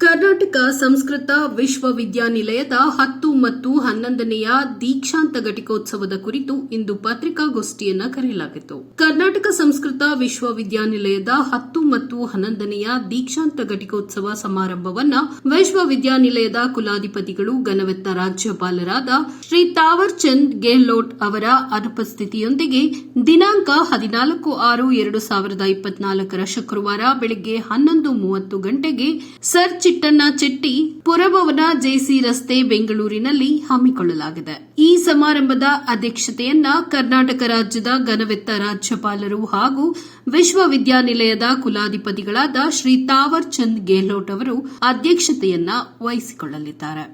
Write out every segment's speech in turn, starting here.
ಕರ್ನಾಟಕ ಸಂಸ್ಕೃತ ವಿಶ್ವವಿದ್ಯಾನಿಲಯದ ಹತ್ತು ಮತ್ತು ಹನ್ನೊಂದನೆಯ ದೀಕ್ಷಾಂತ ಘಟಿಕೋತ್ಸವದ ಕುರಿತು ಇಂದು ಪತ್ರಿಕಾಗೋಷ್ಠಿಯನ್ನ ಕರೆಯಲಾಗಿತ್ತು. ಕರ್ನಾಟಕ ಸಂಸ್ಕೃತ ವಿಶ್ವವಿದ್ಯಾನಿಲಯದ ಹತ್ತು ಮತ್ತು ಹನ್ನೊಂದನೆಯ ದೀಕ್ಷಾಂತ ಘಟಿಕೋತ್ಸವ ಸಮಾರಂಭವನ್ನ ವಿಶ್ವವಿದ್ಯಾನಿಲಯದ ಕುಲಾಧಿಪತಿಗಳು ಘನವೆತ್ತ ರಾಜ್ಯಪಾಲರಾದ ಶ್ರೀ ತಾವರ್ ಚಂದ್ ಗೆಹ್ಲೋಟ್ ಅವರ ಅನುಪಸ್ಥಿತಿಯೊಂದಿಗೆ ದಿನಾಂಕ ಹದಿನಾಲ್ಕು ಆರು ಎರಡು ಸಾವಿರದ ಇಪ್ಪತ್ನಾಲ್ಕರ ಶುಕ್ರವಾರ ಬೆಳಗ್ಗೆ ಹನ್ನೊಂದು ಮೂವತ್ತು ಗಂಟೆಗೆ ಸರ್ ಚಿಟ್ಟಣ್ಣ ಚೆಟ್ಟಿ ಪುರಭವನ ಜೆಸಿ ರಸ್ತೆ ಬೆಂಗಳೂರಿನಲ್ಲಿ ಹಮ್ಮಿಕೊಳ್ಳಲಾಗಿದೆ. ಈ ಸಮಾರಂಭದ ಅಧ್ಯಕ್ಷತೆಯನ್ನ ಕರ್ನಾಟಕ ರಾಜ್ಯದ ಘನವೆತ್ತ ರಾಜ್ಯಪಾಲರು ಹಾಗೂ ವಿಶ್ವವಿದ್ಯಾನಿಲಯದ ಕುಲಾಧಿಪತಿಗಳಾದ ಶ್ರೀ ತಾವರ್ ಚಂದ್ ಗೆಹ್ಲೋಟ್ ಅವರು ಅಧ್ಯಕ್ಷತೆಯನ್ನ ವಹಿಸಿಕೊಳ್ಳಲಿದ್ದಾರೆ.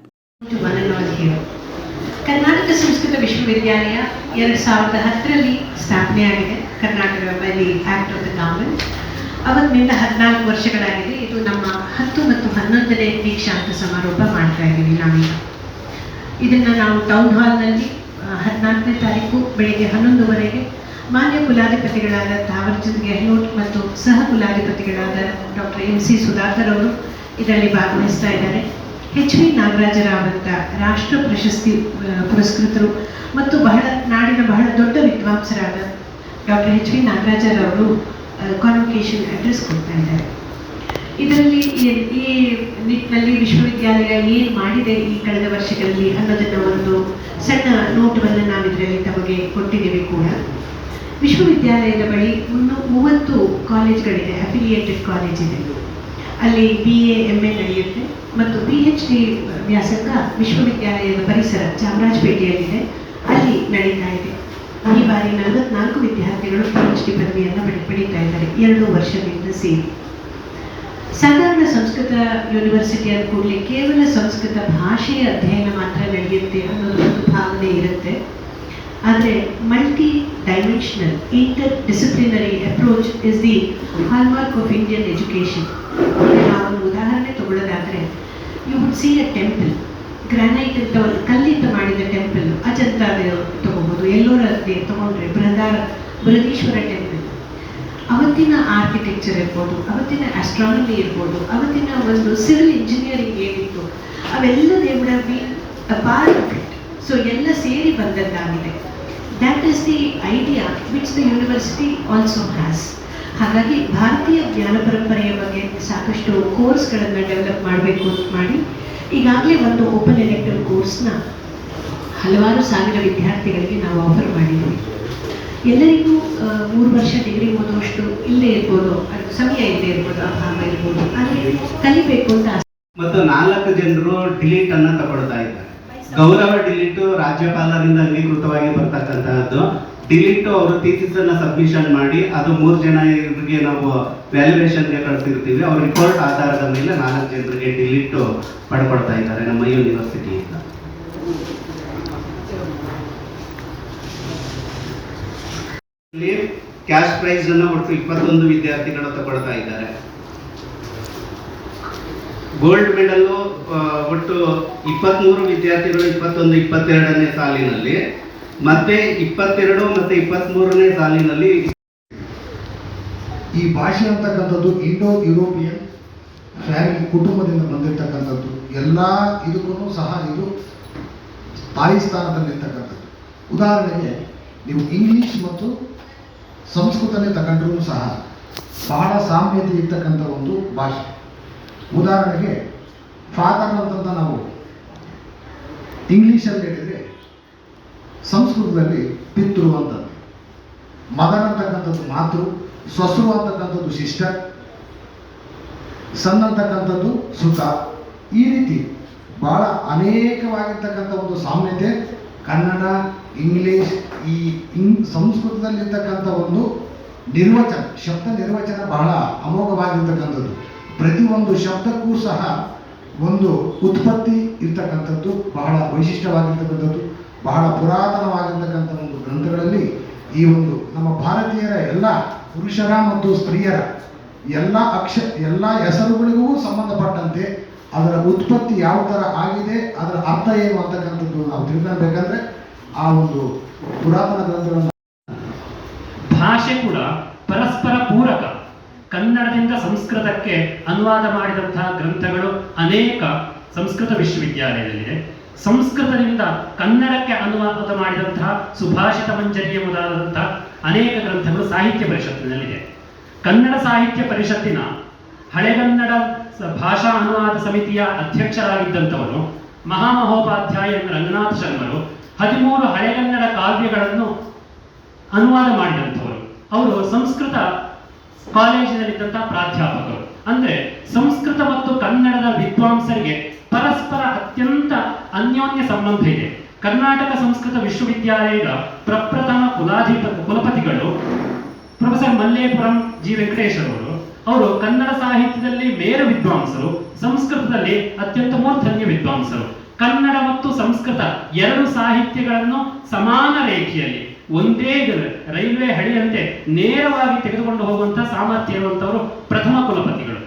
ಕರ್ನಾಟಕ ಸಂಸ್ಕೃತ ವಿಶ್ವವಿದ್ಯಾಲಯ ಎರಡು ಸಾವಿರದ ಹತ್ತರಲ್ಲಿ ಸ್ಥಾಪನೆಯಾಗಿದೆ. ಕರ್ನಾಟಕ ಆಫ್ ದ ಅವತ್ತಿನಿಂದ ಹದಿನಾಲ್ಕು ವರ್ಷಗಳಾಗಿದೆ. ಇದು ನಮ್ಮ ಹತ್ತು ಮತ್ತು ಹನ್ನೊಂದನೇ ದೀಕ್ಷಾಂತ ಸಮಾರೋಪ ಮಾಡ್ತಾ ಇದ್ದೀವಿ ನಾವೀಗ ಇದನ್ನು ನಾವು ಟೌನ್ ಹಾಲ್ನಲ್ಲಿ ಹದಿನಾಲ್ಕನೇ ತಾರೀಕು ಬೆಳಿಗ್ಗೆ ಹನ್ನೊಂದುವರೆಗೆ ಮಾನ್ಯ ಕುಲಾಧಿಪತಿಗಳಾದ ತಾವರ್ಚಂದ್ ಗೆಹ್ಲೋಟ್ ಮತ್ತು ಸಹ ಕುಲಾಧಿಪತಿಗಳಾದ ಡಾಕ್ಟರ್ ಎಂ ಸಿ ಸುಧಾಕರ್ ಅವರು ಇದರಲ್ಲಿ ಭಾಗವಹಿಸ್ತಾ ಇದ್ದಾರೆ. ಎಚ್ ವಿ ನಾಗರಾಜರಾವ್ ಅಂತ ರಾಷ್ಟ್ರ ಪ್ರಶಸ್ತಿ ಪುರಸ್ಕೃತರು ಮತ್ತು ಬಹಳ, ನಾಡಿನ ಬಹಳ ದೊಡ್ಡ ವಿದ್ವಾಂಸರಾದ ಡಾಕ್ಟರ್ ಎಚ್ ವಿ ನಾಗರಾಜರವರು ಕಾನ್ವೊಕೇಶನ್ ಅಡ್ರೆಸ್ ಕೊಡ್ತಾ ಇದ್ದಾರೆ. ಇದರಲ್ಲಿ ಈ- ನಿಟ್ಟಿನಲ್ಲಿ ವಿಶ್ವವಿದ್ಯಾಲಯ ಏನು ಮಾಡಿದೆ ಈ ಕಳೆದ ವರ್ಷಗಳಲ್ಲಿ ಅನ್ನೋದನ್ನ ಒಂದು ಸಣ್ಣ ನೋಟವನ್ನು ನಾವು ಇದರಲ್ಲಿ ತಮಗೆ ಕೊಟ್ಟಿದ್ದೇವೆ ಕೂಡ. ವಿಶ್ವವಿದ್ಯಾಲಯದ ಬಳಿ ಮುನ್ನೂ, ಮೂವತ್ತು ಕಾಲೇಜ್ಗಳಿದೆ ಅಫಿಲಿಯೇಟೆಡ್ ಕಾಲೇಜ್ ಇದೆ. ಅಲ್ಲಿ ಬಿ ಎ ಎಂ ಎ ನಡೆಯುತ್ತೆ ಮತ್ತು ಪಿ ಎಚ್ ಡಿ ವ್ಯಾಸಂಗ ವಿಶ್ವವಿದ್ಯಾಲಯದ ಪರಿಸರ ಚಾಮರಾಜಪೇಟೆಯಲ್ಲಿದೆ. ಅಲ್ಲಿ ನಡೀತಾ ಇದೆ. ಈ ಬಾರಿ ನಲವತ್ನಾಲ್ಕು ವಿದ್ಯಾರ್ಥಿಗಳು ಪಿ ಎಚ್ ಡಿ ಪದವಿಯನ್ನು ಪಡಿ- ಪಡೀತಾ ಇದ್ದಾರೆ. ಎರಡು ವರ್ಷದಿಂದ ಸೇರಿ. ಸಾಧಾರಣ ಸಂಸ್ಕೃತ ಯೂನಿವರ್ಸಿಟಿ ಕೂಡಲೇ ಕೇವಲ ಸಂಸ್ಕೃತ ಭಾಷೆಯ ಅಧ್ಯಯನ ಮಾತ್ರ ನಡೆಯುತ್ತೆ ಅನ್ನೋದು ಒಂದು ಭಾವನೆ ಇರುತ್ತೆ. ಆದರೆ multidimensional interdisciplinary approach is the hallmark of Indian education ನಾವು ಒಂದು ಉದಾಹರಣೆ ತಗೊಳ್ಳೋದಾದರೆ you would see a temple granite ಅಂತ ಒಂದು ಕಲ್ಲಿಂದ ಮಾಡಿದ ಟೆಂಪಲ್ ಅಜಂತಾ ತಗೋಬಹುದು ಎಲ್ಲೋರ ತಗೊಂಡ್ರೆ ಬೃಹದಾರ ಬೃಹದೀಶ್ವರ ಟೆಂಪಲ್ ಅವತ್ತಿನ ಆರ್ಕಿಟೆಕ್ಚರ್ ಇರ್ಬೋದು, ಅವತ್ತಿನ ಆಸ್ಟ್ರಾನಮಿ ಇರ್ಬೋದು, ಅವತ್ತಿನ ಒಂದು ಸಿವಿಲ್ ಇಂಜಿನಿಯರಿಂಗ್ ಏನಿತ್ತು, ಅವೆಲ್ಲ ದೇ ವುಡ್ ಅ ಸೊ ಎಲ್ಲ ಸೇರಿ ಬಂದದ್ದಾಗಿದೆ that is the idea which the university also has ಹಾಗಾಗಿ ಭಾರತೀಯ ಜ್ಞಾನ ಪರಂಪರೆಯ ಬಗ್ಗೆ ಸಾಕಷ್ಟು ಕೋರ್ಸ್ಗಳನ್ನು ಡೆವಲಪ್ ಮಾಡಬೇಕು ಅಂತ ಮಾಡಿ ಈಗಾಗಲೇ ಒಂದು ಓಪನ್ ಎಲೆಕ್ಟಿವ್ ಕೋರ್ಸ್ನ ಹಲವಾರು ಸಾವಿರ ವಿದ್ಯಾರ್ಥಿಗಳಿಗೆ ನಾವು ಆಫರ್ ಮಾಡಿದ್ದೀವಿ. ಎಲ್ಲರಿಗೂ ಮೂರು ವರ್ಷ ಡಿಗ್ರಿ ಓದುವಷ್ಟು ಇಲ್ಲೇ ಇರ್ಬೋದು ಸಮಯ ಇಲ್ಲದೆ ಇರ್ಬೋದು ಅಭಾವ ಇರ್ಬೋದು. ಆದರೆ ಕಲಿಬೇಕು ಅಂತ ಮತ್ತು ನಾಲ್ಕು ಜನರು ಡಿಲೀಟ್ ಅನ್ನ ತಗೊಳ್ತಾ ಇದ್ದಾರೆ. ಗೌರವ ಡಿಲೀಟ್ ರಾಜ್ಯಪಾಲರಿಂದ ಅಂಗೀಕೃತವಾಗಿ ಬರ್ತಕ್ಕಂತಹದ್ದು. ಡಿಲೀಟ್ ಅವರು ಥೀಸಿಸ್ ಅನ್ನ ಸಬ್ಮಿಷನ್ ಮಾಡಿ, ಅದು ಮೂರು ಜನ ಇದ್ರಿಗೆ ನಾವು ವ್ಯಾಲ್ಯೂಯೇಷನ್ಗೆ ಕಳಿಸಿರ್ತೀವಿ. ಅವ್ರ ರಿಪೋರ್ಟ್ ಆಧಾರದ ಮೇಲೆ ನಾಲ್ಕು ಜನರಿಗೆ ಡಿಲೀಟ್ ಪಡ್ಕೊಳ್ತಾ ಇದ್ದಾರೆ ನಮ್ಮ ಯೂನಿವರ್ಸಿಟಿಯಿಂದ ಕ್ಯಾಶ್ ಪ್ರೈಸ್ ಅನ್ನು ಒಟ್ಟು ಇಪ್ಪತ್ತೊಂದು ವಿದ್ಯಾರ್ಥಿಗಳು ತಗೊಳ್ತಾ ಇದ್ದಾರೆ. ಗೋಲ್ಡ್ ಮೆಡಲ್ ಒಟ್ಟು ಇಪ್ಪತ್ತ್ಮೂರು ವಿದ್ಯಾರ್ಥಿಗಳು ಇಪ್ಪತ್ತೊಂದು, ಇಪ್ಪತ್ತೆರಡನೇ ಸಾಲಿನಲ್ಲಿ. ಮತ್ತೆ ಇಪ್ಪತ್ತೆರಡು ಮತ್ತೆ ಇಪ್ಪತ್ತ್ಮೂರನೇ ಸಾಲಿನಲ್ಲಿ ಈ ಭಾಷೆ ಅಂತಕ್ಕಂಥದ್ದು ಇಂಡೋ ಯುರೋಪಿಯನ್ ಫ್ಯಾಮಿಲಿ ಕುಟುಂಬದಿಂದ ಬಂದಿರತಕ್ಕಂಥದ್ದು. ಎಲ್ಲ ಇದಕ್ಕೂ ಸಹ ಇದು ತಾಯಿ ಸ್ಥಾನದಲ್ಲಿರ್ತಕ್ಕಂಥದ್ದು. ಉದಾಹರಣೆಗೆ ನೀವು ಇಂಗ್ಲಿಷ್ ಮತ್ತು ಸಂಸ್ಕೃತನೇ ತಗೊಂಡ್ರೂ ಸಹ ಬಹಳ ಸಾಮ್ಯತೆ ಇರ್ತಕ್ಕಂಥ ಒಂದು ಭಾಷೆ. ಉದಾಹರಣೆಗೆ ಫಾದರ್ ಅಂತಂತ ನಾವು ಇಂಗ್ಲೀಷಲ್ಲಿ ಹೇಳಿದರೆ ಸಂಸ್ಕೃತದಲ್ಲಿ ಪಿತೃ ಅಂತದ್ದು. ಮದರ್ ಅಂತಕ್ಕಂಥದ್ದು ಮಾತೃ ಸ್ವಸ್ರು ಅಂತಕ್ಕಂಥದ್ದು ಶಿಷ್ಟ ಸನ್ ಅಂತಕ್ಕಂಥದ್ದು ಸುತ. ಈ ರೀತಿ ಬಹಳ ಅನೇಕವಾಗಿರ್ತಕ್ಕಂಥ ಒಂದು ಸಾಮ್ಯತೆ ಕನ್ನಡ, ಇಂಗ್ಲಿಷ್, ಈ ಇಂಗ್ ಸಂಸ್ಕೃತದಲ್ಲಿರ್ತಕ್ಕಂಥ ಒಂದು ನಿರ್ವಚನ, ಶಬ್ದ ನಿರ್ವಚನ ಬಹಳ ಅಮೋಘವಾಗಿರ್ತಕ್ಕಂಥದ್ದು. ಪ್ರತಿಯೊಂದು ಶಬ್ದಕ್ಕೂ ಸಹ ಒಂದು ಉತ್ಪತ್ತಿ ಇರ್ತಕ್ಕಂಥದ್ದು, ಬಹಳ ವೈಶಿಷ್ಟ್ಯವಾಗಿರ್ತಕ್ಕಂಥದ್ದು. ಬಹಳ ಪುರಾತನವಾಗಿರ್ತಕ್ಕಂಥ ಒಂದು ಗ್ರಂಥಗಳಲ್ಲಿ ಈ ಒಂದು ನಮ್ಮ ಭಾರತೀಯರ ಎಲ್ಲ ಪುರುಷರ ಮತ್ತು ಸ್ತ್ರೀಯರ ಎಲ್ಲ ಅಕ್ಷ, ಎಲ್ಲ ಹೆಸರುಗಳಿಗೂ ಸಂಬಂಧಪಟ್ಟಂತೆ ಅದರ ಉತ್ಪತ್ತಿ ಯಾವ ಥರ ಆಗಿದೆ, ಅದರ ಅರ್ಥ ಏನು ಅಂತಕ್ಕಂಥದ್ದು ನಾವು ತಿಳ್ಕೊಳ್ಬೇಕಂದ್ರೆ ಆ ಒಂದು ಪುರಾತನ ಗ್ರಂಥಗಳನ್ನು ಭಾಷೆ ಕೂಡ ಪರಸ್ಪರ ಪೂರಕ, ಕನ್ನಡದಿಂದ ಸಂಸ್ಕೃತಕ್ಕೆ ಅನುವಾದ ಮಾಡಿದಂತಹ ಗ್ರಂಥಗಳು ಅನೇಕ ಸಂಸ್ಕೃತ ವಿಶ್ವವಿದ್ಯಾಲಯದಲ್ಲಿದೆ. ಸಂಸ್ಕೃತದಿಂದ ಕನ್ನಡಕ್ಕೆ ಅನುವಾದ ಮಾಡಿದಂತಹ ಸುಭಾಷಿತ ಮಂಜರಿಯ ಮೊದಲಾದಂತಹ ಅನೇಕ ಗ್ರಂಥಗಳು ಸಾಹಿತ್ಯ ಪರಿಷತ್ತಿನಲ್ಲಿದೆ. ಕನ್ನಡ ಸಾಹಿತ್ಯ ಪರಿಷತ್ತಿನ ಹಳೆಗನ್ನಡ ಭಾಷಾ ಅನುವಾದ ಸಮಿತಿಯ ಅಧ್ಯಕ್ಷರಾಗಿದ್ದಂಥವರು ಮಹಾಮಹೋಪಾಧ್ಯಾಯ ರಂಗನಾಥ ಶರ್ಮರು ಹದಿಮೂರು ಹಳೆಗನ್ನಡ ಕಾವ್ಯಗಳನ್ನು ಅನುವಾದ ಮಾಡಿದಂಥವರು. ಅವರು ಸಂಸ್ಕೃತ ಕಾಲೇಜಿನಲ್ಲಿದ್ದಂತಹ ಪ್ರಾಧ್ಯಾಪಕರು. ಅಂದ್ರೆ ಸಂಸ್ಕೃತ ಮತ್ತು ಕನ್ನಡದ ಅನ್ಯೋನ್ಯ ಸಂಬಂಧ ಇದೆ ಕರ್ನಾಟಕ ಸಂಸ್ಕೃತ ವಿಶ್ವವಿದ್ಯಾಲಯದ ಪ್ರಪ್ರಥಮ ಕುಲಾಧಿಪ, ಕುಲಪತಿಗಳು ಪ್ರೊಫೆಸರ್ ಮಲ್ಲೇಪುರಂ ಜಿ. ವೆಂಕಟೇಶ್ ಅವರು ಅವರು ಕನ್ನಡ ಸಾಹಿತ್ಯದಲ್ಲಿ ಮೇರ ವಿದ್ವಾಂಸರು, ಸಂಸ್ಕೃತದಲ್ಲಿ ಅತ್ಯಂತ ಮೂರ್ಧನ್ಯ ವಿದ್ವಾಂಸರು. ಕನ್ನಡ ಮತ್ತು ಸಂಸ್ಕೃತ ಎರಡು ಸಾಹಿತ್ಯಗಳನ್ನು ಸಮಾನ ರೇಖೆಯಲ್ಲಿ ಒಂದೇ ರೈಲ್ವೆ ಹಳಿಯಂತೆ ನೇರವಾಗಿ ತೆಗೆದುಕೊಂಡು ಹೋಗುವಂತಹ ಸಾಮರ್ಥ್ಯ ಇರುವಂತವರು ಪ್ರಥಮ ಕುಲಪತಿಗಳು.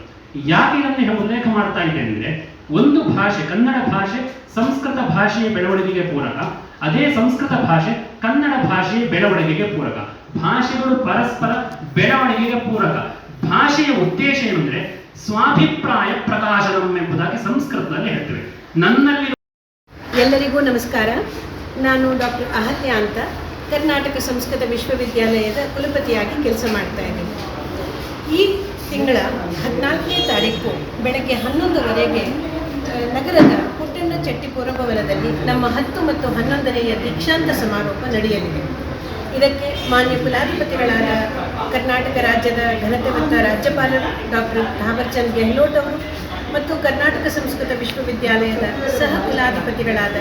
ಯಾಕೆ ಇದನ್ನು ಉಲ್ಲೇಖ ಮಾಡ್ತಾ ಇದೆ ಅಂದ್ರೆ ಒಂದು ಭಾಷೆ, ಕನ್ನಡ ಭಾಷೆ, ಸಂಸ್ಕೃತ ಭಾಷೆಯ ಬೆಳವಣಿಗೆಗೆ ಪೂರಕ. ಅದೇ ಸಂಸ್ಕೃತ ಭಾಷೆ, ಕನ್ನಡ ಭಾಷೆಯ ಬೆಳವಣಿಗೆಗೆ ಪೂರಕ. ಭಾಷೆಗಳು ಪರಸ್ಪರ ಬೆಳವಣಿಗೆಗೆ ಪೂರಕ. ಭಾಷೆಯ ಉದ್ದೇಶ ಏನಂದ್ರೆ ಸ್ವಾಭಿಪ್ರಾಯ ಪ್ರಕಾಶನಂ ಎಂಬುದಾಗಿ ಸಂಸ್ಕೃತದಲ್ಲಿ ಹೇಳ್ತೇವೆ. ನನ್ನಲ್ಲಿ ಎಲ್ಲರಿಗೂ ನಮಸ್ಕಾರ. ನಾನು ಡಾಕ್ಟರ್ ಅಹಲ್ಯ ಅಂತ ಕರ್ನಾಟಕ ಸಂಸ್ಕೃತ ವಿಶ್ವವಿದ್ಯಾಲಯದ ಕುಲಪತಿಯಾಗಿ ಕೆಲಸ ಮಾಡ್ತಾ ಇದ್ದೀನಿ. ಈ ತಿಂಗಳ ಹದಿನಾಲ್ಕನೇ ತಾರೀಕು, ಬೆಳಗ್ಗೆ ಹನ್ನೊಂದುವರೆಗೆ ನಗರದ ಪುಟ್ಟಣ್ಣ ಚೆಟ್ಟಿ ಪುರಭವನದಲ್ಲಿ ನಮ್ಮ ಹತ್ತು ಮತ್ತು ಹನ್ನೊಂದನೆಯ ದೀಕ್ಷಾಂತ ಸಮಾರೋಪ ನಡೆಯಲಿದೆ. ಇದಕ್ಕೆ ಮಾನ್ಯ ಕುಲಾಧಿಪತಿಗಳಾದ ಕರ್ನಾಟಕ ರಾಜ್ಯದ ಘನತೆ ಮತ್ತು ರಾಜ್ಯಪಾಲರು ಡಾಕ್ಟರ್ ಥಾವರ್ಚಂದ್ ಗೆಹ್ಲೋಟ್ ಅವರು ಮತ್ತು ಕರ್ನಾಟಕ ಸಂಸ್ಕೃತ ವಿಶ್ವವಿದ್ಯಾಲಯದ ಸಹ ಕುಲಾಧಿಪತಿಗಳಾದ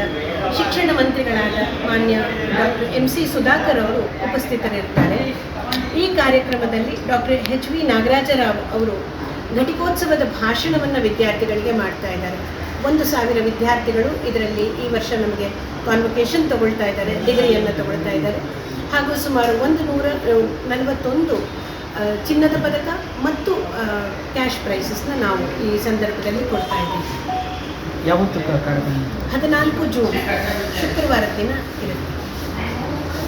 ಶಿಕ್ಷಣ ಮಂತ್ರಿಗಳಾದ ಮಾನ್ಯ ಡಾಕ್ಟರ್ ಎಂ ಸಿ ಸುಧಾಕರ್ ಅವರು ಉಪಸ್ಥಿತರಿರ್ತಾರೆ ಈ ಕಾರ್ಯಕ್ರಮದಲ್ಲಿ ಡಾಕ್ಟರ್ ಎಚ್ ವಿ ನಾಗರಾಜರಾವ್ ಅವರು ಘಟಿಕೋತ್ಸವದ ಭಾಷಣವನ್ನು ವಿದ್ಯಾರ್ಥಿಗಳಿಗೆ ಮಾಡ್ತಾ ಇದ್ದಾರೆ. ಒಂದು ಸಾವಿರ ವಿದ್ಯಾರ್ಥಿಗಳು ಇದರಲ್ಲಿ ಈ ವರ್ಷ ನಮಗೆ ಕಾನ್ವೊಕೇಶನ್ ತಗೊಳ್ತಾ ಇದ್ದಾರೆ ಡಿಗ್ರಿಯನ್ನು ತಗೊಳ್ತಾ ಇದ್ದಾರೆ. ಹಾಗೂ ಸುಮಾರು ಒಂದು ನೂರ ನಲವತ್ತೊಂದು ಚಿನ್ನದ ಪದಕ ಮತ್ತು ಕ್ಯಾಶ್ ಪ್ರೈಸಸ್ನ ನಾವು ಈ ಸಂದರ್ಭದಲ್ಲಿ ಕೊಡ್ತಾ ಇದ್ದೀವಿ. ಯಾವತ್ತು ಹದಿನಾಲ್ಕು ಜೂನ್ ಶುಕ್ರವಾರ ದಿನ ಇರುತ್ತೆ.